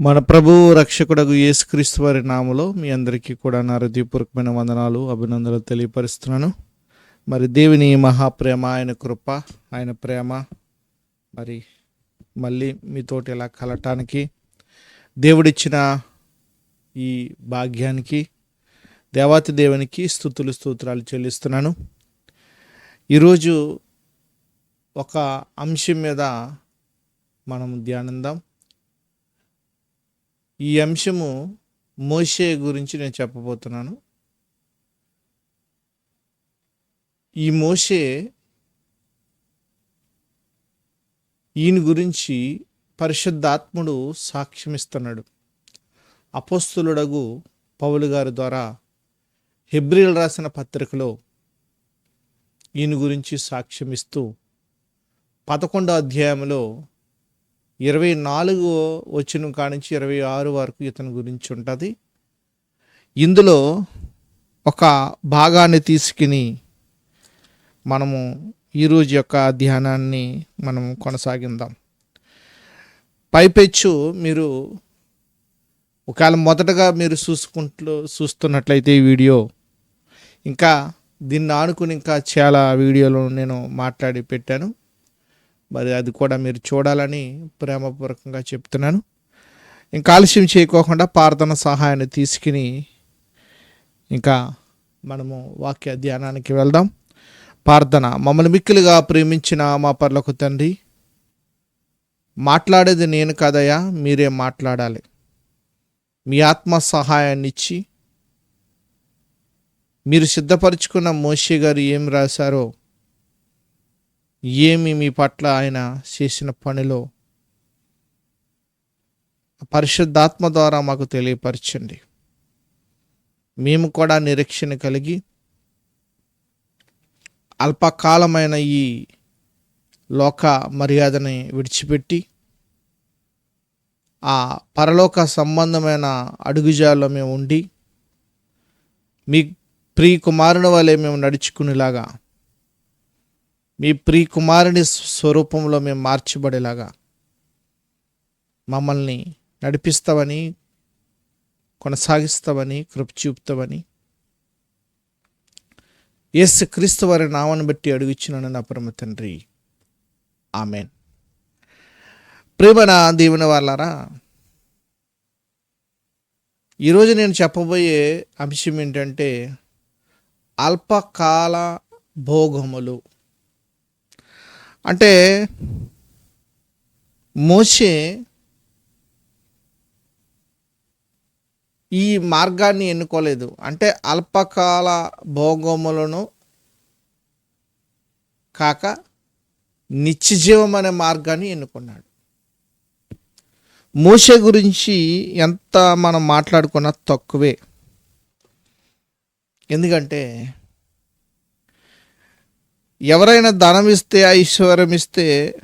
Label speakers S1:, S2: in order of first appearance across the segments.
S1: మన ప్రభువు రక్షకుడకు యేసుక్రీస్తు వారి నామలో మీ అందరికీ కూడా నా హృదయపూర్వకమైన వందనాలు అభినందనలు తెలియపరుస్తున్నాను. మరి దేవుని మహాప్రేమ ఆయన కృప ఆయన ప్రేమ మరి మళ్ళీ మీతోటి ఇలా కలటానికి దేవుడిచ్చిన ఈ భాగ్యానికి దేవాతి దేవునికి స్థుతులు స్తోత్రాలు చెల్లిస్తున్నాను. ఈరోజు ఒక అంశం మీద మనం ధ్యానిద్దాం. ఈ అంశము మోషే గురించి నేను చెప్పబోతున్నాను. ఈ మోషే ఈయన గురించి పరిశుద్ధాత్ముడు సాక్ష్యమిస్తున్నాడు. అపోస్తులుడగు పౌలు గారి ద్వారా హెబ్రిల్ రాసిన పత్రికలో ఈయన గురించి సాక్ష్యమిస్తూ పదకొండో అధ్యాయంలో ఇరవై నాలుగు వచ్చిన కానించి ఇరవై ఆరు వరకు ఇతని గురించి ఉంటుంది. ఇందులో ఒక భాగాన్ని తీసుకుని మనము ఈరోజు యొక్క ధ్యానాన్ని మనం కొనసాగిందాం. పైపెచ్చు మీరు ఒకవేళ మొదటగా మీరు చూసుకుంటూ చూస్తున్నట్లయితే ఈ వీడియో ఇంకా దీన్ని ఆనుకుని ఇంకా చాలా వీడియోలు నేను మాట్లాడి పెట్టాను. మరి అది కూడా మీరు చూడాలని ప్రేమపూర్వకంగా చెప్తున్నాను. ఇంకా ఆలస్యం చేయకోకుండా ప్రార్థన సహాయాన్ని తీసుకుని ఇంకా మనము వాక్య ధ్యానానికి వెళ్దాం. ప్రార్థన మమ్మల్ని మిక్కిలుగా ప్రేమించిన మా పర్లకు తండ్రి మాట్లాడేది నేను కదయా మీరే మాట్లాడాలి. మీ ఆత్మ సహాయాన్ని ఇచ్చి మీరు సిద్ధపరచుకున్న మోషే గారు ఏం రాశారో ఏమి మీ పట్ల ఆయన చేసిన పనిలో? పరిశుద్ధాత్మ ద్వారా మాకు తెలియపరచండి. మేము కూడా నిరీక్షణ కలిగి అల్పకాలమైన ఈ లోక మర్యాదని విడిచిపెట్టి ఆ పరలోక సంబంధమైన అడుగుజాల్లో మేము ఉండి మీ ప్రియ కుమారుని వలె మేము నడుచుకునేలాగా మీ ప్రియ కుమారుని స్వరూపంలో మేము మార్చబడేలాగా మమ్మల్ని నడిపిస్తావని కొనసాగిస్తావని కృప చూపుతావని ఎస్ క్రీస్తు వారి నామాన్ని బట్టి అడుగుచున్నాను నా పరమ తండ్రి. ఆమెన్. ప్రేమ నా దేవుని వాళ్ళారా ఈరోజు నేను చెప్పబోయే అంశం ఏంటంటే అల్పకాల భోగములు. అంటే మోషే ఈ మార్గాన్ని ఎన్నుకోలేదు. అంటే అల్పకాల భోగములను కాక నిత్యజీవం అనే మార్గాన్ని ఎన్నుకున్నాడు. మోషే గురించి ఎంత మనం మాట్లాడుకున్నా తక్కువే. ఎందుకంటే ఎవరైనా ధనం ఇస్తే ఐశ్వర్యం ఇస్తే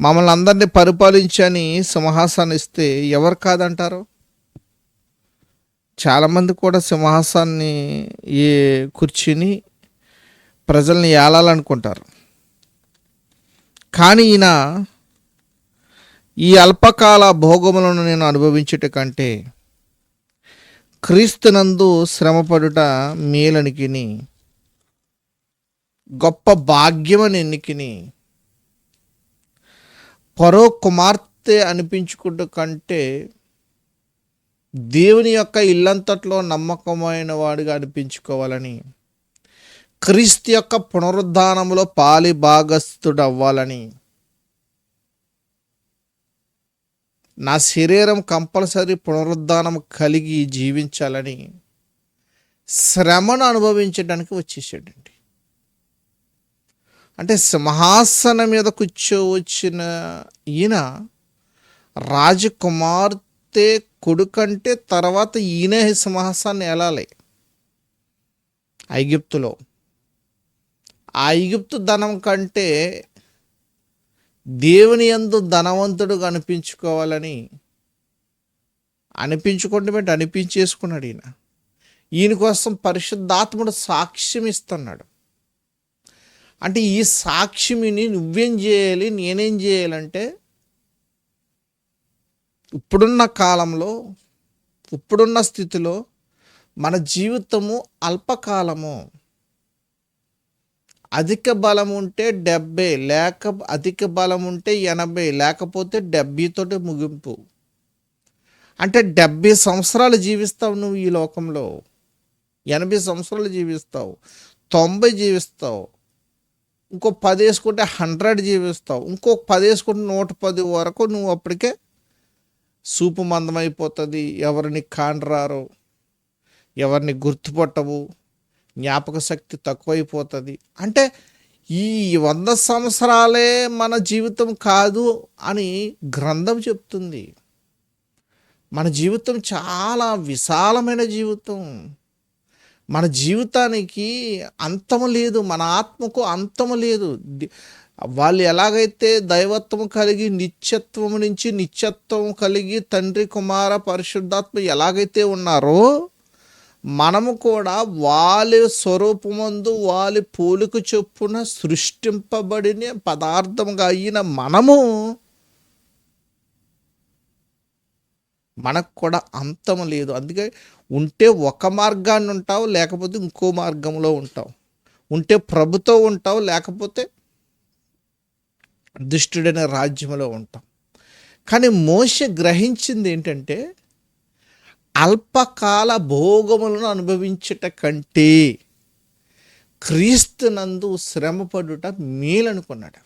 S1: మమ్మల్ని అందరినీ పరిపాలించని సింహాసాన్ని ఇస్తే ఎవరు కాదంటారు? చాలామంది కూడా సింహాసాన్ని ఏ కుర్చీని ప్రజల్ని ఏలాలనుకుంటారు. కానీ ఈయన ఈ అల్పకాల భోగములను నేను అనుభవించుట కంటే క్రీస్తునందు శ్రమపడుట మేలనికిని గొప్ప భాగ్యమని ఎన్నికని పరో కుమార్తె అనిపించుకుంటూ కంటే దేవుని యొక్క ఇల్లంతట్లో నమ్మకమైన వాడిగా అనిపించుకోవాలని క్రీస్తు యొక్క పునరుద్ధానంలో పాలి భాగస్థుడు అవ్వాలని నా శరీరం కంపల్సరీ పునరుద్ధానం కలిగి జీవించాలని శ్రమను అనుభవించడానికి వచ్చేసాడండి. అంటే సింహాసనం మీద కూర్చోవచ్చిన ఈయన రాజకుమార్తె కొడుకంటే తర్వాత ఈయనే సింహాసాన్ని వెళ్ళాలి ఐగిప్తులో. ఆ ఐగిప్తు ధనం కంటే దేవుని ఎందు ధనవంతుడు అనిపించుకోవాలని అనిపించుకుంటే అనిపించేసుకున్నాడు ఈయన. ఈయన కోసం పరిశుద్ధాత్ముడు సాక్ష్యం ఇస్తున్నాడు. అంటే ఈ సాక్ష్యమిని నువ్వేం చేయాలి నేనేం చేయాలంటే ఇప్పుడున్న కాలంలో ఇప్పుడున్న స్థితిలో మన జీవితము అల్పకాలము. అధిక బలం ఉంటే డెబ్బై లేక అధిక బలం ఉంటే ఎనభై లేకపోతే డెబ్బైతోటి ముగింపు. అంటే డెబ్బై సంవత్సరాలు జీవిస్తావు నువ్వు ఈ లోకంలో. ఎనభై సంవత్సరాలు జీవిస్తావు. తొంభై జీవిస్తావు. ఇంకో పది వేసుకుంటే హండ్రెడ్ జీవిస్తావు. ఇంకో పది వేసుకుంటే నూట పది వరకు నువ్వు అప్పటికే సూపు మందమైపోతుంది. ఎవరిని కాండ్రారు ఎవరిని గుర్తుపట్టవు జ్ఞాపక శక్తి తక్కువైపోతుంది. అంటే ఈ వంద సంవత్సరాలే మన జీవితం కాదు అని గ్రంథం చెప్తుంది. మన జీవితం చాలా విశాలమైన జీవితం. మన జీవితానికి అంతము లేదు మన ఆత్మకు అంతము లేదు. వాళ్ళు ఎలాగైతే దైవత్వం కలిగి నిత్యత్వం నుంచి నిత్యత్వం కలిగి తండ్రి కుమార పరిశుద్ధాత్మ ఎలాగైతే ఉన్నారో మనము కూడా వాళ్ళ స్వరూపమందు వాళ్ళ పోలిక చొప్పున సృష్టింపబడిన పదార్థంగా అయిన మనము మనకు కూడా అంతం లేదు. అందుకే ఉంటే ఒక మార్గాన్ని ఉంటావు లేకపోతే ఇంకో మార్గంలో ఉంటావు. ఉంటే ప్రభుతో ఉంటావు లేకపోతే దుష్టుడైన రాజ్యంలో ఉంటాం కానీ మోష గ్రహించింది ఏంటంటే అల్పకాల భోగములను అనుభవించట కంటే క్రీస్తునందు శ్రమపడుట మేలనుకున్నాడు.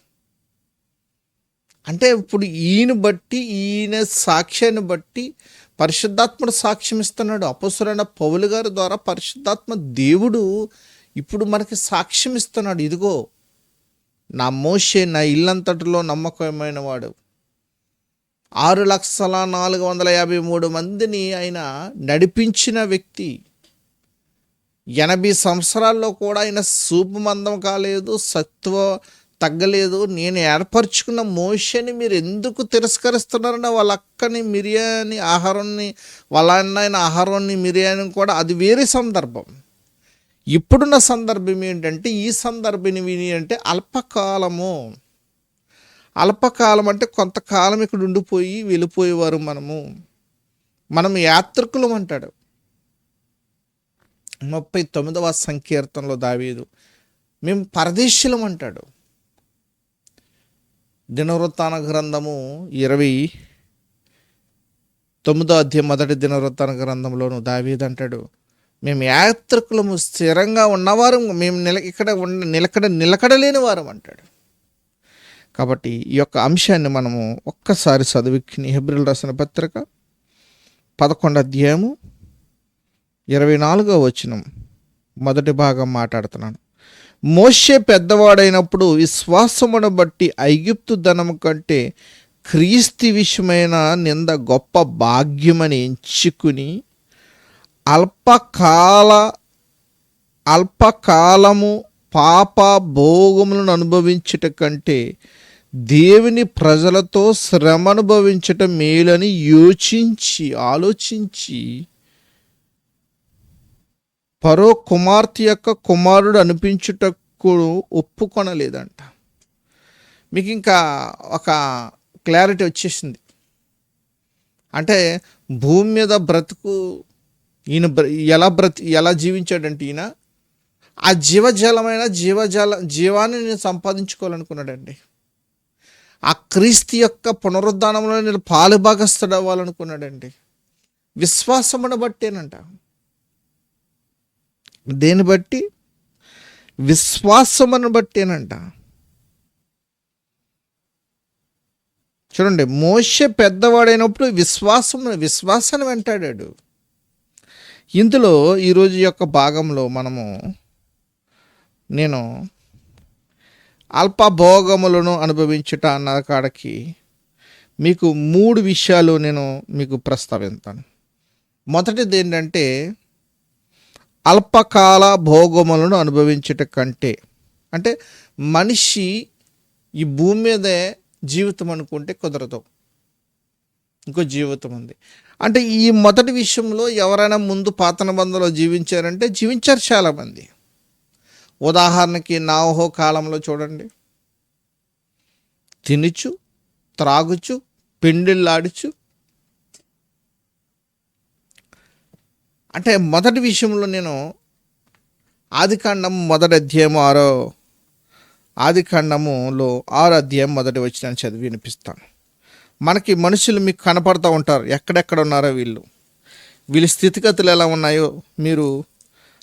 S1: అంటే ఇప్పుడు ఈయన బట్టి ఈయన సాక్ష్యాన్ని బట్టి పరిశుద్ధాత్ముడు సాక్ష్యం ఇస్తున్నాడు. అపసురైన పౌలు గారి ద్వారా పరిశుద్ధాత్మ దేవుడు ఇప్పుడు మనకి సాక్ష్యం ఇస్తున్నాడు. ఇదిగో నా మోషే నా ఇల్లంతటిలో నమ్మకమైన వాడు. ఆరు లక్షల నాలుగు వందల యాభై మూడు మందిని ఆయన నడిపించిన వ్యక్తి. ఎనభై సంవత్సరాల్లో కూడా ఆయన సూపు మందం కాలేదు సత్వ తగ్గలేదు. నేను ఏర్పరచుకున్న మోషని మీరు ఎందుకు తిరస్కరిస్తున్నారని వాళ్ళ అక్కని మిరియాని ఆహారాన్ని వాళ్ళ అన్నైన ఆహారాన్ని మిరియాని కూడా అది వేరే సందర్భం. ఇప్పుడున్న సందర్భం ఏంటంటే ఈ సందర్భం విని అంటే అల్పకాలము. అల్పకాలం అంటే కొంతకాలం ఇక్కడ ఉండిపోయి వెళ్ళిపోయేవారు మనము. మనం యాత్రికులం అంటాడు. ముప్పై తొమ్మిదవ సంకీర్తనలో దావీదు. మేము పరదేశీలం అంటాడు. దినవృత్తాన గ్రంథము ఇరవై తొమ్మిదో అధ్యాయం మొదటి దినవృత్తాన గ్రంథంలోను దావీదంటాడు మేము యాత్రికులము స్థిరంగా ఉన్నవారు మేము నిల ఇక్కడ ఉన్న నిలకడ నిలకడలేని వారం అంటాడు. కాబట్టి ఈ యొక్క అంశాన్ని మనము ఒక్కసారి చదివిక్కిని హెబ్రిల్ రాసిన పత్రిక పదకొండు అధ్యాయము ఇరవై నాలుగో వచనం మొదటి భాగం మాట్లాడుతున్నాను. మోషే పెద్దవాడైనప్పుడు విశ్వాసమును బట్టి ఐగుప్తు ధనము కంటే క్రీస్తు విషయమైన నింద గొప్ప భాగ్యమని ఎంచుకుని అల్పకాల అల్పకాలము పాప భోగములను అనుభవించుట కంటే దేవుని ప్రజలతో శ్రమ అనుభవించటం మేలని యోచించి ఆలోచించి పరో కుమార్తె యొక్క కుమారుడు అనిపించుటకు ఒప్పుకొనలేదంట. మీకు ఇంకా ఒక క్లారిటీ వచ్చేసింది. అంటే భూమి మీద బ్రతుకు ఈయన బ్ర ఎలా బ్రతి ఎలా జీవించాడంటే ఈయన ఆ జీవజలమైన జీవజల జీవాన్ని నేను సంపాదించుకోవాలనుకున్నాడండి. ఆ క్రీస్తు యొక్క పునరుద్ధానంలో నేను పాలు అవ్వాలనుకున్నాడండి విశ్వాసమును బట్టేనంట. దేని బట్టి? విశ్వాసమును బట్టేనంట చూడండి మోషే పెద్దవాడైనప్పుడు విశ్వాసం విశ్వాసాన్ని వెంటాడాడు. ఇందులో ఈరోజు యొక్క భాగంలో మనము నేను అల్పభోగములను అనుభవించుట అన్న కాడకి మీకు మూడు విషయాలు నేను మీకు ప్రస్తావిస్తాను మొదటిది ఏంటంటే అల్పకాల భోగములను అనుభవించుట కంటే. అంటే మనిషి ఈ భూమి మీదే జీవితం అనుకుంటే కుదరదు. ఇంకో జీవితం ఉంది. అంటే ఈ మొదటి విషయంలో ఎవరైనా ముందు పాత నిబంధనలో జీవించారంటే జీవించారు చాలామంది. ఉదాహరణకి నావహో కాలంలో చూడండి. తినుచు త్రాగుచు పెండిళ్ళాడుచు అంటే మొదటి విషయంలో నేను ఆదికాండం మొదటి అధ్యాయం ఆరో ఆదికాండములో ఆరో అధ్యాయం మొదటి వచ్చిన చదివి వినిపిస్తాను. మనకి మనుషులు మీకు కనపడుతూ ఉంటారు. ఎక్కడెక్కడ ఉన్నారో వీళ్ళు. వీళ్ళ స్థితిగతులు ఎలా ఉన్నాయో మీరు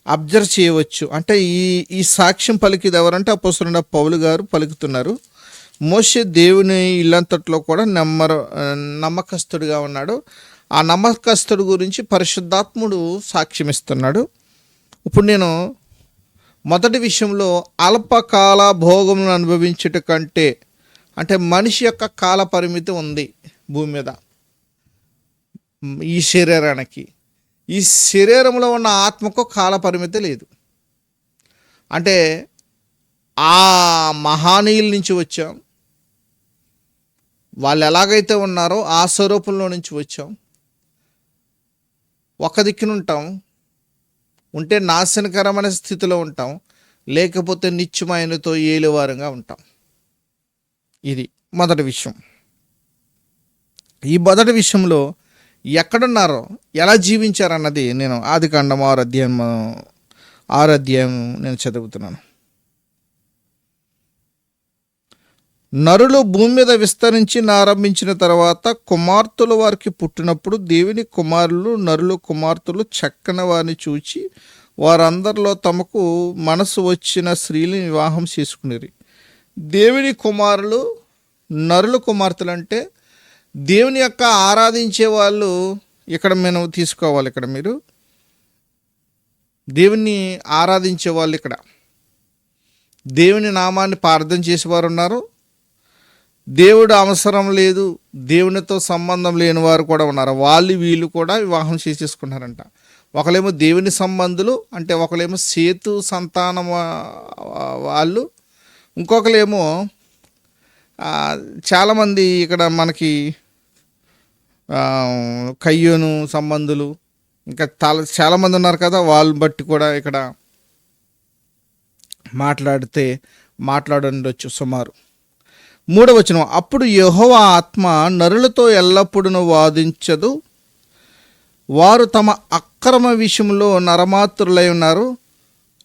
S1: అబ్జర్వ్ చేయవచ్చు. అంటే ఈ ఈ సాక్ష్యం పలికిది ఎవరంటే అపోసరుడ పౌలు గారు పలుకుతున్నారు. మోసే దేవుని ఇల్లంతట్లో కూడా నమ్మర నమ్మకస్తుడిగా ఉన్నాడు. ఆ నమ్మకస్తుడు గురించి పరిశుద్ధాత్ముడు సాక్ష్యం ఇస్తున్నాడు ఇప్పుడు నేను మొదటి విషయంలో అల్పకాల భోగములను అనుభవించుట కంటే అంటే మనిషి యొక్క కాల పరిమితి ఉంది భూమి మీద. ఈ శరీరానికి. ఈ శరీరంలో ఉన్న ఆత్మకు కాల పరిమితి లేదు. అంటే ఆ మహానీయుల నుంచి వచ్చాం. వాళ్ళు ఎలాగైతే ఉన్నారో ఆ స్వరూపంలో నుంచి వచ్చాం. ఒక దిక్కున ఉంటాం ఉంటే నాశనకరమైన స్థితిలో ఉంటాం లేకపోతే నిత్యమాయనతో ఏలువారంగా ఉంటాం. ఇది మొదటి విషయం. ఈ మొదటి విషయంలో ఎక్కడున్నారో ఎలా జీవించారన్నది నేను ఆది కాండం ఆరు అధ్యాయం ఆరు అధ్యాయం నేను చదువుతున్నాను. నరులు భూమి మీద విస్తరించి ఆరంభించిన తర్వాత కుమార్తెలు వారికి పుట్టినప్పుడు దేవుని కుమారులు నరులు కుమార్తెలు చక్కని వారిని చూచి వారందరిలో తమకు మనసు వచ్చిన స్త్రీని వివాహం చేసుకునేది దేవుని కుమారులు నరుల కుమార్తెలు అంటే దేవుని యొక్క ఆరాధించే వాళ్ళు ఇక్కడ మేము తీసుకోవాలి ఇక్కడ మీరు. దేవుని ఆరాధించే వాళ్ళు ఇక్కడ. దేవుని నామాన్ని ప్రార్థన చేసేవారు ఉన్నారు దేవుడు అవసరం లేదు దేవునితో సంబంధం లేని వారు కూడా ఉన్నారు. వాళ్ళు వీళ్ళు కూడా వివాహం చేసేసుకున్నారంట. ఒకలేమో దేవుని సంబంధులు అంటే ఒకలేమో సేతు సంతానం వాళ్ళు. ఇంకొకలేమో చాలామంది ఇక్కడ మనకి కయ్యోను సంబంధులు ఇంకా చాలా చాలామంది ఉన్నారు కదా వాళ్ళని బట్టి కూడా ఇక్కడ మాట్లాడితే మాట్లాడుండొచ్చు సుమారు. మూడవచనం అప్పుడు యహోవ ఆత్మ నరులతో ఎల్లప్పుడూ వాదించదు. వారు తమ అక్రమ విషయంలో నరమాత్రులై ఉన్నారు.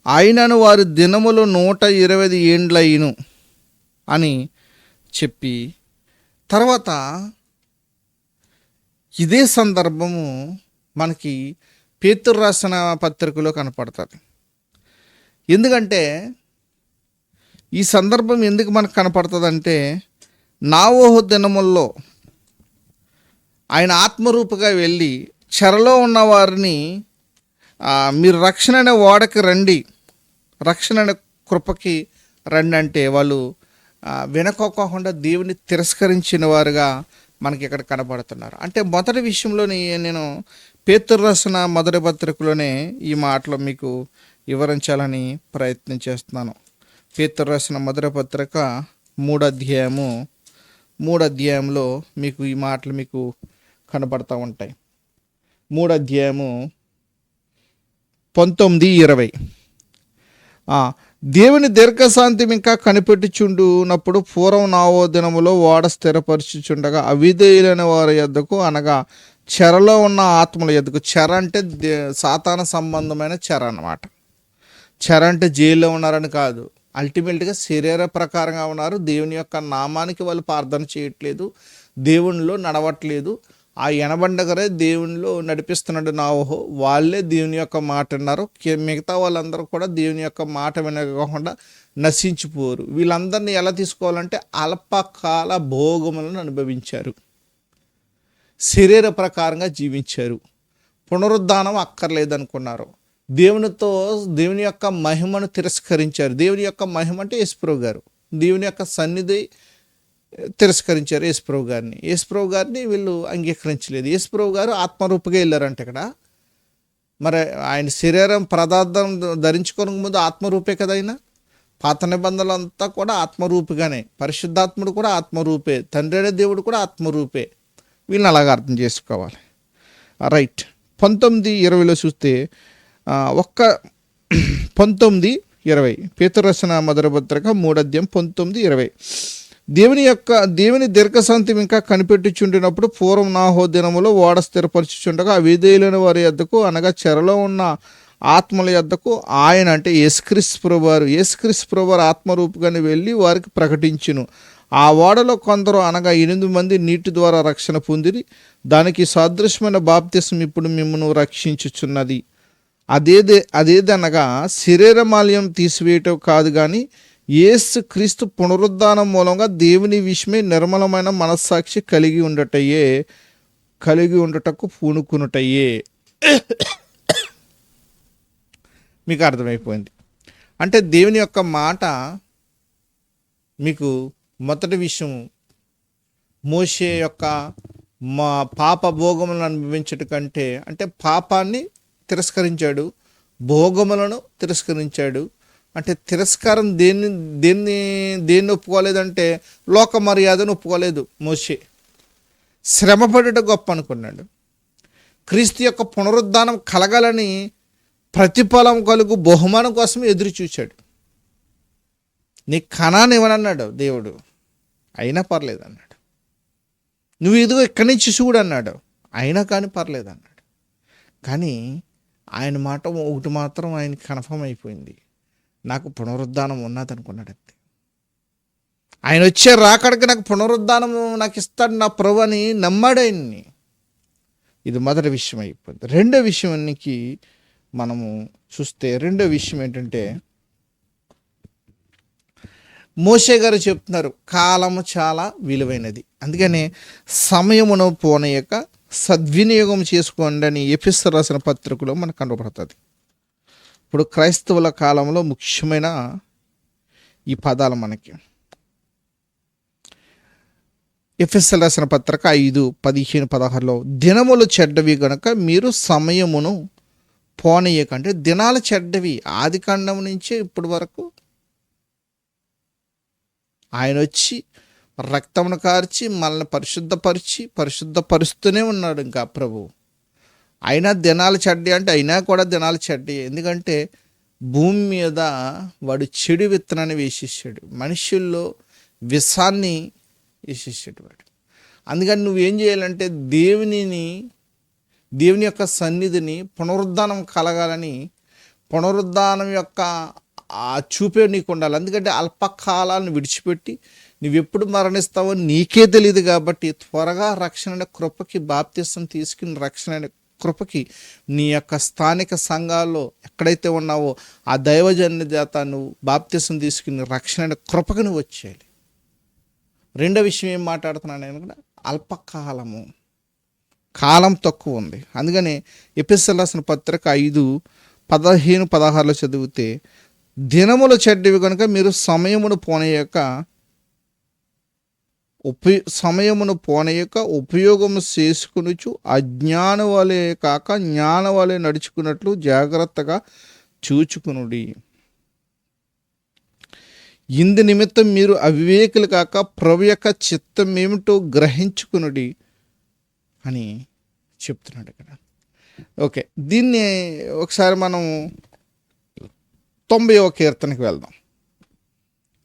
S1: ఆయనను వారి దినములు నూట ఇరవై ఏండ్లయ్యును అని చెప్పి తర్వాత ఇదే సందర్భము మనకి పేతురు రాసిన పత్రికలో కనపడుతుంది. ఎందుకంటే ఈ సందర్భం ఎందుకు మనకు కనపడుతుందంటే నావోహు దినముల్లో ఆయన ఆత్మరూపుగా వెళ్ళి చెరలో ఉన్న వారిని మీరు రక్షణ అనే ఓడకి రండి రక్షణ అనే కృపకి రండి అంటే వాళ్ళు ఆ, వెనకోకోకుండా దేవుని తిరస్కరించిన వారుగా మనకి ఇక్కడ కనపడుతున్నారు. అంటే మొదటి విషయంలోని నేను పేతురు రాసిన మొదటి పత్రికలోనే ఈ మాటలు మీకు వివరించాలని ప్రయత్నం చేస్తున్నాను. పేతురు రాసిన మొదటి పత్రిక మూడు అధ్యాయము మూడు అధ్యాయంలో మీకు ఈ మాటలు మీకు కనబడతా ఉంటాయి. మూడు అధ్యాయము పంతొమ్మిది ఇరవై. దేవుని దీర్ఘశాంతి ఇంకా కనిపెట్టుచుండునప్పుడు పూర్వం నావో దినములో ఓడ స్థిరపరచుచుండగా అవిధేయులైన వారి యొద్దకు అనగా చెరలో ఉన్న ఆత్మల యొద్దకు. చెర అంటే సాతాన సంబంధమైన చెర అన్నమాట. చెర అంటే జైల్లో ఉన్నారని కాదు. అల్టిమేట్గా శరీర ప్రకారంగా ఉన్నారు. దేవుని యొక్క నామానికి వాళ్ళు ప్రార్థన చేయట్లేదు. దేవునిలో నడవట్లేదు. ఆ ఎనబండగరే దేవునిలో నడిపిస్తున్నాడు నా వాళ్ళే దేవుని యొక్క మాట అన్నారు. మిగతా వాళ్ళందరూ కూడా దేవుని యొక్క మాట వినకుండా నశించిపోరు. వీళ్ళందరినీ ఎలా తీసుకోవాలంటే అల్పకాల భోగములను అనుభవించారు. శరీర ప్రకారంగా జీవించారు. పునరుద్ధానం అక్కర్లేదనుకున్నారు. దేవునితో దేవుని యొక్క మహిమను తిరస్కరించారు. దేవుని యొక్క మహిమ అంటే యేసుప్రభు గారు. దేవుని యొక్క సన్నిధి తిరస్కరించారు యేసుప్రభు గారిని. యేసుప్రభు గారిని వీళ్ళు అంగీకరించలేదు. యేసుప్రభు గారు ఆత్మరూపుగా వెళ్ళారంట ఇక్కడ. మరి ఆయన శరీరం పదార్థం ధరించుకోక ముందు ఆత్మరూపే కదా ఆయన? పాత నిబంధనలు అంతా కూడా ఆత్మరూపిగానే. పరిశుద్ధాత్ముడు కూడా ఆత్మరూపే. తండ్రి దేవుడు కూడా ఆత్మరూపే. వీళ్ళని అలాగ అర్థం చేసుకోవాలి. రైట్. పంతొమ్మిది ఇరవైలో చూస్తే ఒక్క పంతొమ్మిది ఇరవై. పేతురసన మధుర పత్రిక మూడద్యం పంతొమ్మిది ఇరవై. దేవుని యొక్క దేవుని దీర్ఘశాంతం ఇంకా కనిపెట్టుచుండినప్పుడు పూర్వం నాహో దినములో ఓడ స్థిరపరచుచుండగా అవిధేయులైన వారి యొద్దకు అనగా చెరలో ఉన్న ఆత్మల యొద్దకు ఆయన అంటే యేసుక్రీస్ ప్రభువారు యేసుక్రీస్ ప్రభువారు ఆత్మరూపుగానే వెళ్ళి వారికి ప్రకటించును. ఆ ఓడలో కొందరు అనగా ఎనిమిది మంది నీటి ద్వారా రక్షణ పొందిరి. దానికి సాదృశ్యమైన బాప్తిసం ఇప్పుడు మిమ్మను రక్షించుచున్నది. అదేదే అదేదనగా శరీరమాల్యం తీసివేయటం కాదు కానీ ఏసు క్రీస్తు పునరుద్ధానం మూలంగా దేవుని విషయమే నిర్మలమైన మనస్సాక్షి కలిగి ఉండటయే కలిగి ఉండటకు పూనుకునుటయే. మీకు అర్థమైపోయింది. అంటే దేవుని యొక్క మాట మీకు మొదటి విషయం మోషే యొక్క మా పాప భోగములను అనుభవించట కంటే అంటే పాపాన్ని తిరస్కరించాడు భోగములను తిరస్కరించాడు. అంటే తిరస్కారం దేన్ని దేన్ని దేన్ని ఒప్పుకోలేదంటే లోక మర్యాదను ఒప్పుకోలేదు మోషే. శ్రమపడుట గొప్ప అనుకున్నాడు. క్రీస్తు యొక్క పునరుద్ధానం కలగాలని ప్రతిఫలం కలుగు బహుమానం కోసం ఎదురు చూశాడు నీ కణాన్ని ఇవ్వనన్నాడు దేవుడు అయినా పర్లేదు అన్నాడు నువ్వు ఇదిగో ఇక్కడి నుంచి చూడు అన్నాడు అయినా కానీ పర్లేదు అన్నాడు కానీ ఆయన మాట ఒకటి మాత్రం ఆయనకి కన్ఫర్మ్ అయిపోయింది. నాకు పునరుద్ధానం ఉన్నది అంతే. ఆయన వచ్చే రాకడికి నాకు పునరుద్ధానం నాకు ఇస్తాడు నా ప్రభు అని నమ్మాడాయన్ని ఇది మొదటి విషయం అయిపోయింది. రెండో విషయానికి మనము చూస్తే రెండో విషయం ఏంటంటే మోషే గారు చెప్తున్నారు కాలము చాలా విలువైనది. అందుకని సమయమును పోనీయక సద్వినియోగం చేసుకోండి అని ఎఫిస్ రాసిన పత్రికలో మనకు కనబడుతుంది. ఇప్పుడు క్రైస్తవుల కాలంలో ముఖ్యమైన ఈ పదాలు మనకి. ఎఫ్ఎస్ఎల్ రాసిన పత్రిక ఐదు పదిహేను పదహారులో దినములు చెడ్డవి గనుక మీరు సమయమును పోనీయకంటే దినాలు చెడ్డవి ఆది కాండం నుంచే ఇప్పటి వరకు ఆయన వచ్చి రక్తమును కార్చి మనల్ని పరిశుద్ధపరిచి పరిశుద్ధపరుస్తూనే ఉన్నాడు ఇంకా ప్రభు. అయినా దినాలు చెడ్డి అంటే అయినా కూడా దినాలు చెడ్డి. ఎందుకంటే భూమి మీద వాడు చెడు విత్తనాన్ని వేసేసాడు. మనుషుల్లో విషాన్ని వేసేసాడు వాడు. అందుకని నువ్వేం చేయాలంటే దేవునిని దేవుని యొక్క సన్నిధిని పునరుద్ధానం కలగాలని పునరుద్ధానం యొక్క ఆ చూపే నీకు ఉండాలి. ఎందుకంటే అల్పకాలాన్ని విడిచిపెట్టి నువ్వెప్పుడు మరణిస్తావో నీకే తెలియదు కాబట్టి త్వరగా రక్షణ కృపకి బాప్తిసం తీసుకుని రక్షణ అనే కృపకి నీ యొక్క స్థానిక సంఘాల్లో ఎక్కడైతే ఉన్నావో ఆ దైవజన్య చేత నువ్వు బాప్తిసం తీసుకుని రక్షణ కృపకి నువ్వు వచ్చేయాలి. రెండో విషయం ఏం మాట్లాడుతున్నాను నేను కూడా? అల్పకాలము. కాలం తక్కువ ఉంది. అందుకని ఎపిసల్ రాసిన పత్రిక ఐదు పదహేను పదహారులో చదివితే దినములు చెడ్డవి కనుక మీరు సమయమును పోనీయక ఉపయో సమయమును పోనీయక ఉపయోగము చేసుకునుచు అజ్ఞాన వలె కాక జ్ఞాన వలె నడుచుకున్నట్లు జాగ్రత్తగా చూచుకునుడి. ఇందు నిమిత్తం మీరు అవివేకులు కాక ప్రభు యొక్క చిత్తం ఏమిటో గ్రహించుకునుడి అని చెప్తున్నాడు ఇక్కడ. ఓకే దీన్ని ఒకసారి మనం తొంభైవ కీర్తనకి వెళ్దాం.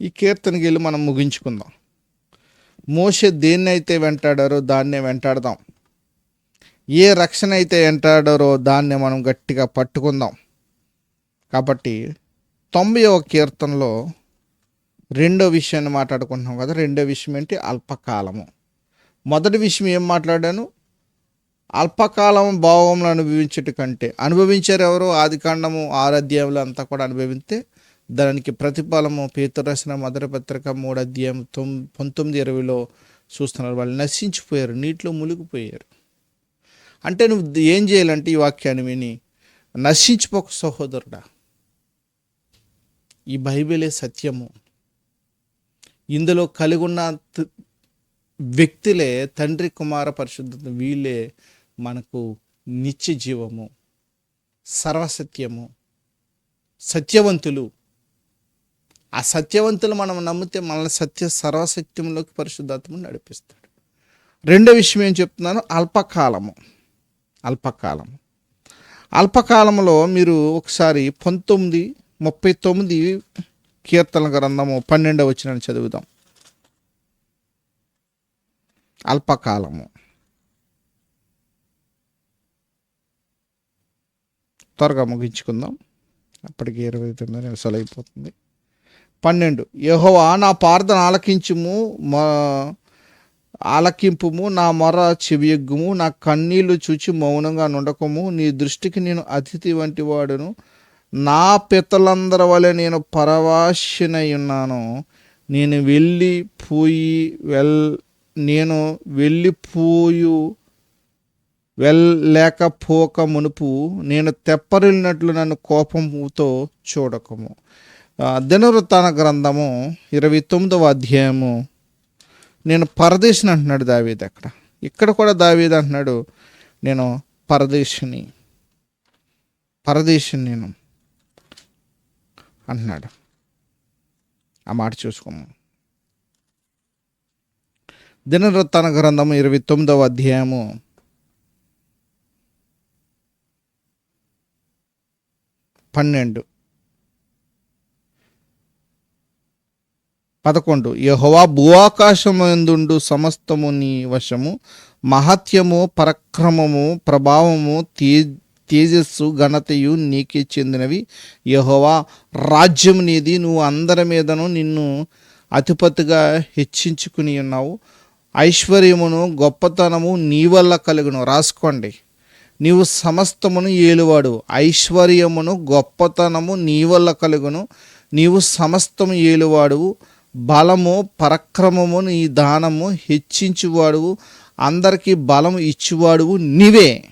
S1: ఈ కీర్తనకి వెళ్ళి మనం ముగించుకుందాం. మోసే దేన్నైతే వెంటాడారో దాన్నే వెంటాడదాం. ఏ రక్షణ అయితే వెంటాడారో దాన్నే మనం గట్టిగా పట్టుకుందాం. కాబట్టి తొంభైవ కీర్తనలో రెండో విషయాన్ని మాట్లాడుకుంటున్నాం కదా. రెండో విషయం ఏంటి? అల్పకాలము. మొదటి విషయం ఏం మాట్లాడాను? అల్పకాలం భావంలో అనుభవించట కంటే. అనుభవించారు ఎవరు? ఆదికాండము కాండము అంతా కూడా అనుభవిస్తే దానికి ప్రతిఫలము పేతు రాసిన మదర పత్రిక మూడు అధ్యాయం తొమ్ పంతొమ్మిది ఇరవైలో చూస్తున్నారు. వాళ్ళు నశించిపోయారు నీటిలో మునిగిపోయారు. అంటే నువ్వు ఏం చేయాలంటే ఈ వాక్యాన్ని విని నశించిపోక సహోదరుడా ఈ బైబిలే సత్యము. ఇందులో కలిగున్న త- వ్యక్తులే తండ్రి కుమార పరిశుద్ధత వీళ్ళే మనకు నిత్య జీవము సర్వసత్యము సత్యవంతులు. ఆ సత్యవంతులు మనం నమ్మితే మనల్ని సత్య సర్వసత్యంలోకి పరిశుద్ధాత్మను నడిపిస్తాడు. రెండో విషయం ఏం చెప్తున్నాను? అల్పకాలము. అల్పకాలము. అల్పకాలంలో మీరు ఒకసారి పంతొమ్మిది ముప్పై తొమ్మిది కీర్తన గ్రంథము పన్నెండవ వచ్చిన చదువుదాం. అల్పకాలము. త్వరగా ముగించుకుందాం. అప్పటికి ఇరవై తొమ్మిది నిమిషాలు అయిపోతుంది. పన్నెండు. యహోవా నా ప్రార్థన ఆలకించుము మా ఆలకింపుము నా మొర చెవియగ్గుము నా కన్నీళ్ళు చూచి మౌనంగా నుండకము. నీ దృష్టికి నేను అతిథి వంటి వాడును. నా పితలందరి వలె నేను పరవాసినై ఉన్నాను. నేను వెళ్ళి పోయి వెల్ నేను వెళ్ళిపోయు వెళ్ళలేకపోక మునుపు నేను తెప్పరిల్లినట్లు నన్ను కోపంతో చూడకము. దినవృత్తాన గ్రంథము ఇరవై తొమ్మిదవ అధ్యాయము. నేను పరదేశిని అంటున్నాడు దావీద్ అక్కడ. ఇక్కడ కూడా దావీద్ అంటున్నాడు నేను పరదేశిని. పరదేశిని నేను. అంటున్నాడు. ఆ మాట చూసుకోము. దినవృత్తాన గ్రంథము ఇరవై తొమ్మిదవ అధ్యాయము. పన్నెండు. పదకొండు. యహోవా భూవాకాశమందుండు సమస్తము నీ వశము. మహత్యము పరక్రమము ప్రభావము తే తేజస్సు ఘనతయు నీకే చెందినవి. యహోవా రాజ్యం నీది. నువ్వు అందరి మీదను నిన్ను అతిపతిగా హెచ్చించుకుని ఉన్నావు. ఐశ్వర్యమును గొప్పతనము నీ వల్ల కలుగును. రాసుకోండి. నీవు సమస్తమును ఏలువాడు. ఐశ్వర్యమును గొప్పతనము నీ వల్ల కలుగును. నీవు సమస్తము ఏలువాడు బలము పరక్రమము నీ దానము హెచ్చించువాడువు. అందరికీ బలము ఇచ్చేవాడువు నీవే.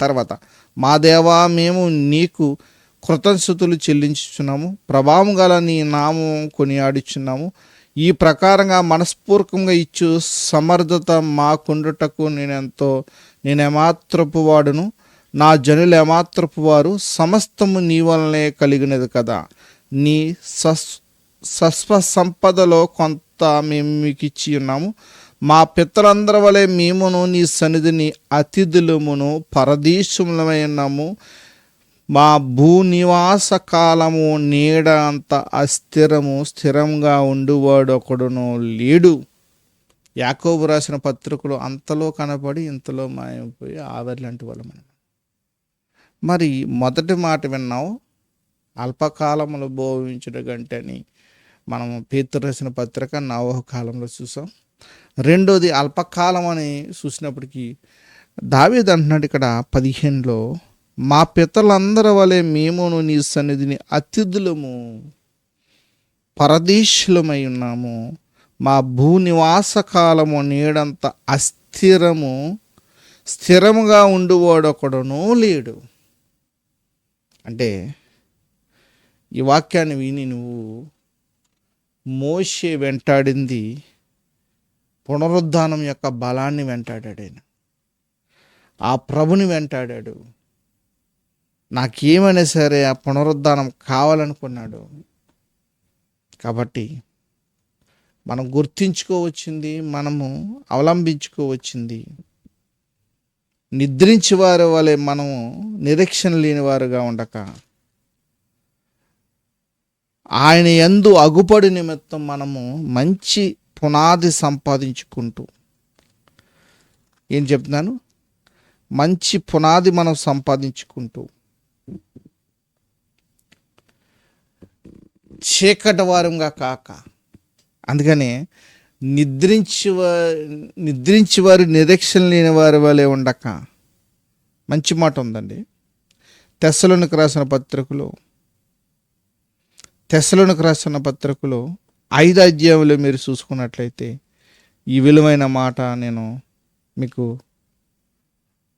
S1: తర్వాత మా దేవా మేము నీకు కృతజ్ఞతలు చెల్లించుచున్నాము. ప్రభావం గల నీ నామం కొనియాడుచున్నాము. ఈ ప్రకారంగా మనస్పూర్వకంగా ఇచ్చు సమర్థత మాకుండుటకు నేనెంతో నేనేమాత్రపు వాడును. నా జనులు ఏమాత్రపు వారు సమస్తము నీ వలనే కలిగినది కదా. నీ సస్ సస్వ సంపదలో కొంత మేము మీకు ఇచ్చి ఉన్నాము. మా పితరందరి వలె మేమును నీ సన్నిధిని అతిథులమును పరదేశములమై ఉన్నాము. మా భూనివాస కాలము నీడ అంత అస్థిరము స్థిరంగా ఉండువాడు ఒకడును లేడు. యాకోబు రాసిన పత్రికలు అంతలో కనపడి ఇంతలో మాయమైపోయి ఆవిరి లాంటి మనం. మరి మొదటి మాట విన్నావు అల్పకాలములు భోవించుడ కంటే అని మనము పేతురు రాసిన పత్రిక నవోహ కాలంలో చూసాం. రెండోది అల్పకాలం అని చూసినప్పటికీ దావేది అంటున్నాడు ఇక్కడ పదిహేనులో మా పితలందరి వలె మేమును నీ సన్నిధిని అతిథులము పరదేశులమై ఉన్నాము. మా భూనివాస కాలము నీడంత అస్థిరము స్థిరముగా ఉండువాడొకడునూ లేడు. అంటే ఈ వాక్యాన్ని విని నువ్వు మోషే వెంటాడింది పునరుద్ధానం యొక్క బలాన్ని వెంటాడాడు ఆయన. ఆ ప్రభుని వెంటాడాడు. నాకేమైనా సరే ఆ పునరుద్ధానం కావాలనుకున్నాడు. కాబట్టి మనం గుర్తించుకోవచ్చింది మనము అవలంబించుకోవచ్చింది. నిద్రించేవారి వలె మనము నిరీక్షణ లేని వారుగా ఉండక ఆయన ఎందు అగుపడి నిమిత్తం మనము మంచి పునాది సంపాదించుకుంటూ ఏం చెప్తున్నాను? మంచి పునాది మనం సంపాదించుకుంటూ చీకటి వారంగా కాక అందుకనే నిద్రించి నిద్రించి వారి నిరీక్షణ లేని వారి వలె ఉండక. మంచి మాట ఉందండి. తెస్సలోనికి రాసిన పత్రికలో తెస్సలోనికి రాసిన పత్రికలో ఐదు అధ్యాయంలో మీరు చూసుకున్నట్లయితే ఈ విలువైన మాట నేను మీకు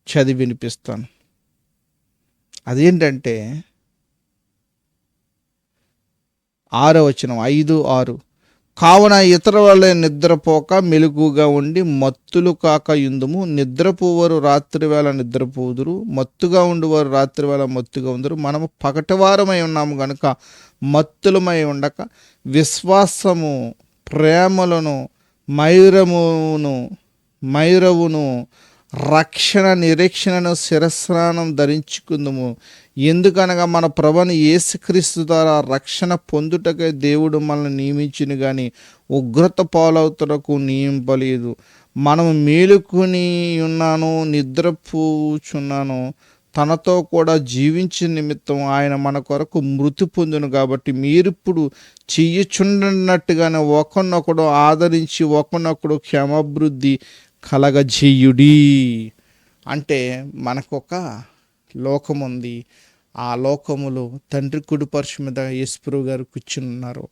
S1: చదివి వినిపిస్తాను. అదేంటంటే ఆరో వచనం ఐదు ఆరు. కావున ఇతర వల్ల నిద్రపోక మెలుగుగా ఉండి మత్తులు కాక ఇందుము నిద్రపోవరు రాత్రి వేళ నిద్రపోదురు. మత్తుగా ఉండువారు రాత్రి వేళ మత్తుగా ఉందరు. మనము పగటివారమై ఉన్నాము గనుక మత్తులమై ఉండక విశ్వాసము ప్రేమలను మైరమును మైరవును రక్షణ నిరీక్షణను శిరస్నానం ధరించుకుందుము. ఎందుకనగా మన ప్రభుని యేసుక్రీస్తు ద్వారా రక్షణ పొందుటకే దేవుడు మనల్ని నియమించిన కానీ ఉగ్రత పాలవుతుటకు నియమింపలేదు. మనం మేలుకొని ఉన్నాను నిద్రపోచున్నాను. తనతో కూడా జీవించిన నిమిత్తం ఆయన మన కొరకు మృతి పొందును కాబట్టి మీరిప్పుడు చెయ్యుచుండనట్టుగానే ఒకరినొకడు ఆదరించి ఒకరినొకడు క్షమాభివృద్ధి కలగజేయుడి. అంటే మనకొక లోకం ఉంది ఆ లోకములో తండ్రి కుడి మీద యేసుప్రభు గారు కూర్చుని ఉన్నారు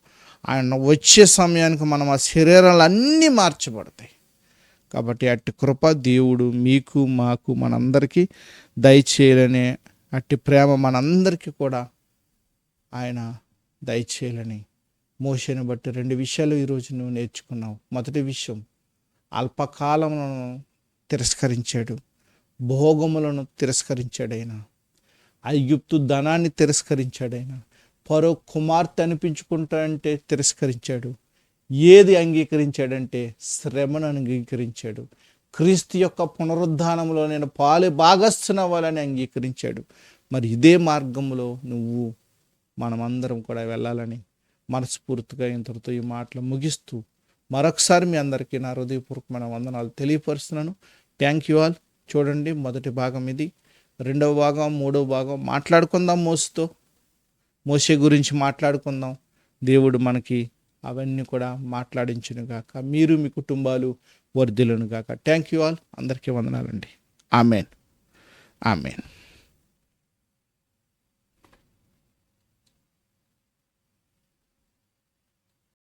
S1: ఆయన వచ్చే సమయానికి మనం ఆ శరీరాలు అన్నీ మార్చబడతాయి. కాబట్టి అట్టి కృప దేవుడు మీకు మాకు మనందరికీ దయచేయాలనే అట్టి ప్రేమ మనందరికీ కూడా ఆయన దయచేయాలని. మోషని బట్టి రెండు విషయాలు ఈరోజు నువ్వు నేర్చుకున్నావు. మొదటి విషయం అల్పకాలంలో తిరస్కరించాడు. భోగములను తిరస్కరించాడైనా ఐగుప్తు ధనాన్ని తిరస్కరించాడైనా పరో కుమార్తె అనిపించుకుంటా అంటే తిరస్కరించాడు ఏది అంగీకరించాడంటే శ్రమను అంగీకరించాడు క్రీస్తు యొక్క పునరుద్ధానంలో నేను పాలు భాగస్థునవ్వాలని అంగీకరించాడు. మరి ఇదే మార్గంలో నువ్వు మనమందరం కూడా వెళ్ళాలని మనస్ఫూర్తిగా ఇంతటితో ఈ మాటలు ముగిస్తూ మరొకసారి మీ అందరికీ నా హృదయపూర్వకమైన వందనాలు తెలియపరుస్తున్నాను. థ్యాంక్ యూ ఆల్ చూడండి మొదటి భాగం ఇది. రెండవ భాగం మూడవ భాగం మాట్లాడుకుందాం మోసుతో. మోసే గురించి మాట్లాడుకుందాం. దేవుడు మనకి అవన్నీ కూడా మాట్లాడించును గాక. మీరు మీ కుటుంబాలు వర్ధిలను గాక. థ్యాంక్ యూ ఆల్ అందరికీ వందనాలండి. Amen amen